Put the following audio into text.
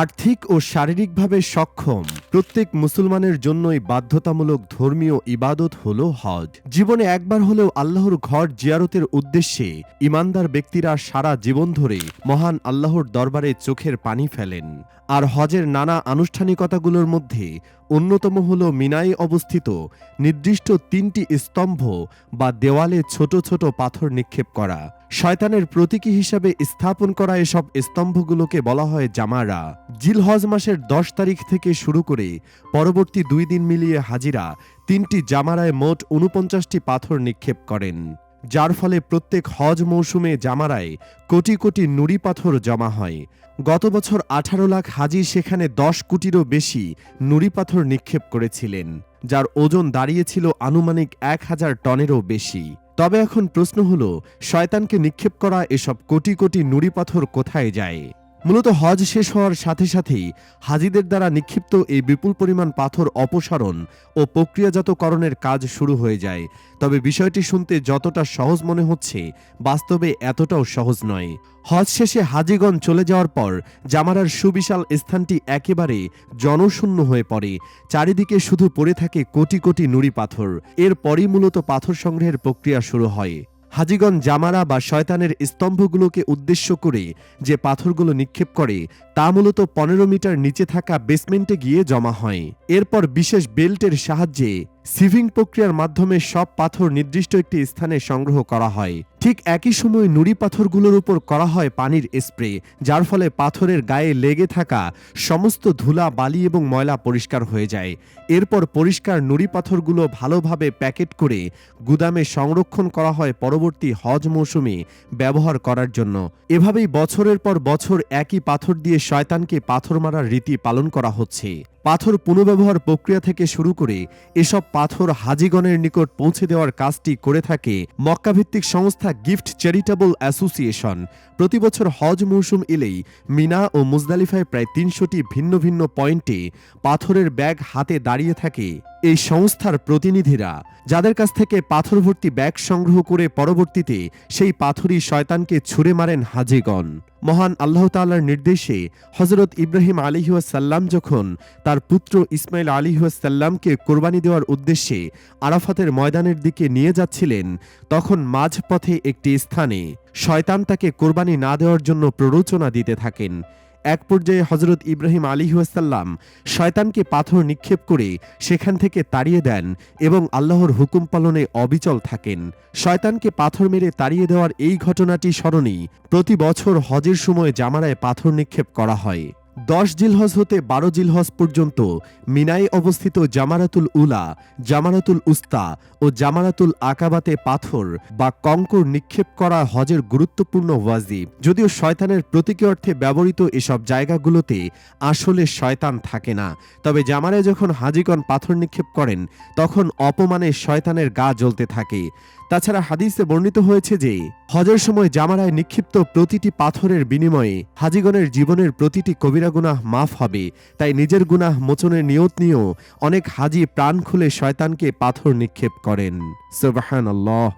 আর্থিক ও শারীরিকভাবে সক্ষম। প্রত্যেক মুসলমানের জন্যই বাধ্যতামূলক ধর্মীয় ইবাদত হল হজ। জীবনে একবার হলেও আল্লাহর ঘর জিয়ারতের উদ্দেশ্যে ইমানদার ব্যক্তিরা সারা জীবন ধরে মহান আল্লাহর দরবারে চোখের পানি ফেলেন। আর হজের নানা আনুষ্ঠানিকতাগুলোর মধ্যে অন্যতম হল মিনায় অবস্থিত নির্দিষ্ট তিনটি স্তম্ভ বা দেওয়ালে ছোট ছোট পাথর নিক্ষেপ করা। শয়তানের প্রতীকী হিসাবে স্থাপন করা এসব স্তম্ভগুলোকে বলা হয় জামারা। জিলহজ মাসের দশ তারিখ থেকে শুরু করে পরবর্তী দুই দিন মিলিয়ে হাজিরা তিনটি জামারায় মোট উনপঞ্চাশটি পাথর নিক্ষেপ করেন। যার ফলে প্রত্যেক হজ মৌসুমে জামারায় কোটি কোটি নুড়ি পাথর জমা হয়। গত বছর আঠারো লাখ হাজি সেখানে দশ কোটিরও বেশি নুড়ি পাথর নিক্ষেপ করেছিলেন, যার ওজন দাঁড়িয়েছিল আনুমানিক এক হাজার টনেরও বেশি। তবে এখন প্রশ্ন হল, শয়তানকে নিক্ষেপ করা এসব কোটি কোটি নুড়ি পাথর কোথায় যায়? মূলত হজ শেষ হওয়ার সাথে সাথেই হাজিদের দ্বারা নিক্ষিপ্ত এই বিপুল পরিমাণ পাথর অপসারণ ও প্রক্রিয়াজাতকরণের কাজ শুরু হয়ে যায়। তবে বিষয়টি শুনতে যতটা সহজ মনে হচ্ছে, বাস্তবে এতটাও সহজ নয়। হজ শেষে হাজিগণ চলে যাওয়ার পর জামারার সুবিশাল স্থানটি একেবারে জনশূন্য হয়ে পড়ে। চারিদিকে শুধু পড়ে থাকে কোটি কোটি নুড়ি পাথর। এরপরই মূলত পাথর সংগ্রহের প্রক্রিয়া শুরু হয়। হাজিগণ জামারা বা শয়তানের স্তম্ভগুলোকে উদ্দেশ্য করে যে পাথরগুলো নিক্ষেপ করে, তা মূলত পনেরো মিটার নিচে থাকা বেসমেন্টে গিয়ে জমা হয়। এরপর বিশেষ বেল্টের সাহায্যে সিভিং প্রক্রিয়ার মাধ্যমে সব পাথর নির্দিষ্ট একটি স্থানে সংগ্রহ করা হয়। ঠিক একই সময় নুড়ি পাথরগুলোর উপর করা হয় পানির স্প্রে, যার ফলে পাথরের গায়ে লেগে থাকা সমস্ত ধুলা, বালি এবং ময়লা পরিষ্কার হয়ে যায়। এরপর পরিষ্কার নুড়ি পাথরগুলো ভালোভাবে প্যাকেট করে গুদামে সংরক্ষণ করা হয় পরবর্তী হজ মৌসুমে ব্যবহার করার জন্য। এভাবেই বছরের পর বছর একই পাথর দিয়ে শয়তানকে পাথর মারার রীতি পালন করা হচ্ছে। পাথর পুনর্ব্যবহার প্রক্রিয়া থেকে শুরু করে এসব পাথর হাজিগণের নিকট পৌঁছে দেওয়ার কাজটি করে থাকে মক্কাভিত্তিক সংস্থা গিফট চ্যারিটেবল অ্যাসোসিয়েশন। প্রতি বছর হজ মৌসুম এলেই মিনা ও মুজদালিফায় প্রায় তিনশোটি ভিন্ন ভিন্ন পয়েন্টে পাথরের ব্যাগ হাতে দাঁড়িয়ে থাকে। এই সংস্থার প্রতিনিধিরা, যাদের কাছ থেকে পাথর ভর্তি ব্যাগ সংগ্রহ করে পরবর্তীতে সেই পাথরই শয়তানকে ছুঁড়ে মারেন হাজিগণ। মহান আল্লাহ তাল্লার নির্দেশে হজরত ইব্রাহিম আলিহাসাল্লাম যখন তার পুত্র ইসমাইল আলিহাসাল্লামকে কোরবানি দেওয়ার উদ্দেশ্যে আরাফাতের ময়দানের দিকে নিয়ে যাচ্ছিলেন, তখন মাঝপথে একটি স্থানে শয়তান তাকে কোরবানি না দেওয়ার জন্য প্ররোচনা দিতে থাকেন। এক পর্যায়ে হজরত ইব্রাহিম আলী আলিহাসাল্লাম শয়তানকে পাথর নিক্ষেপ করে সেখান থেকে তাড়িয়ে দেন এবং আল্লাহর হুকুম পালনে অবিচল থাকেন। শয়তানকে পাথর মেরে তাড়িয়ে দেওয়ার এই ঘটনাটি স্মরণেই প্রতি বছর হজের সময় জামারায় পাথর নিক্ষেপ করা হয়। দশ জিলহজ হতে বারো জিলহজ পর্যন্ত মিনায় অবস্থিত জামারাতুল উলা, জামারাতুল উস্তা ও জামারাতুল আকাবাতে পাথর বা কঙ্কর নিক্ষেপ করা হজের গুরুত্বপূর্ণ ওয়াজিব। যদিও শয়তানের প্রতীকী অর্থে ব্যবহৃত এসব জায়গাগুলোতে আসলে শয়তান থাকে না, তবে জামারায় যখন হাজিগণ পাথর নিক্ষেপ করেন, তখন অপমানে শয়তানের গা জ্বলতে থাকে। তাছাড়া হাদিসে বর্ণিত হয়েছে যে, হজের সময় জামারায় নিক্ষিপ্ত প্রতিটি পাথরের বিনিময়ে হাজিগণের জীবনের প্রতিটি কবিরা গুনাহ মাফ হবে। তাই নিজের গুনাহ মোচনের নিয়ত নিয়েও অনেক হাজি প্রাণ খুলে শয়তানকে পাথর নিক্ষেপ করেন। সুবাহান আল্লাহ